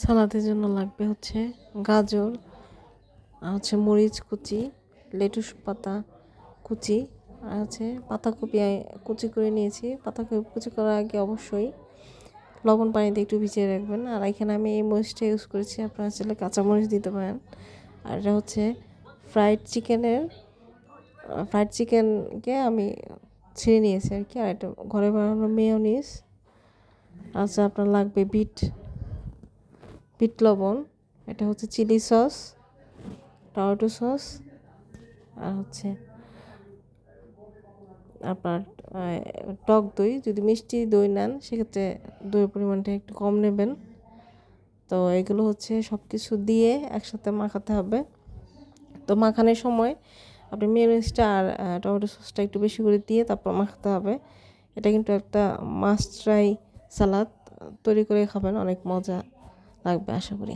সালাদের জন্য লাগবে হচ্ছে গাজর হচ্ছে মরিচ কুচি, লেটুস পাতা কুচি, আর হচ্ছে পাতাকপি কুচি করে নিয়েছি। পাতাকপি কুচি করার আগে অবশ্যই লবণ পানিতে একটু ভিজিয়ে রাখবেন। আর এখানে আমি এই মরিচটা ইউজ করেছি, আপনারা চাইলে কাঁচা মরিচ দিতে পারেন। আর এটা হচ্ছে ফ্রাইড চিকেনের ফ্রাইড চিকেনকে আমি ছিঁড়ে নিয়েছি আর কি। আর এটা ঘরে বানানো মেয়োনিজ আচ্ছা আপনার লাগবে বিট বিট লবণ, এটা হচ্ছে চিলি সস, টমেটো সস, আর হচ্ছে আপনার টক দই। যদি মিষ্টি দই নেন, সেক্ষেত্রে দইয়ের পরিমাণটা একটু কম নেবেন। তো এগুলো হচ্ছে সব কিছু দিয়ে একসাথে মাখাতে হবে। তো মাখানোর সময় আপনি মেয়োনিজটা আর টমেটো সসটা একটু বেশি করে দিয়ে তারপর মাখাতে হবে। এটা কিন্তু একটা মাস্ট ট্রাই সালাদ, তৈরি করে খাবেন, অনেক মজা। লাগবে আশা করি।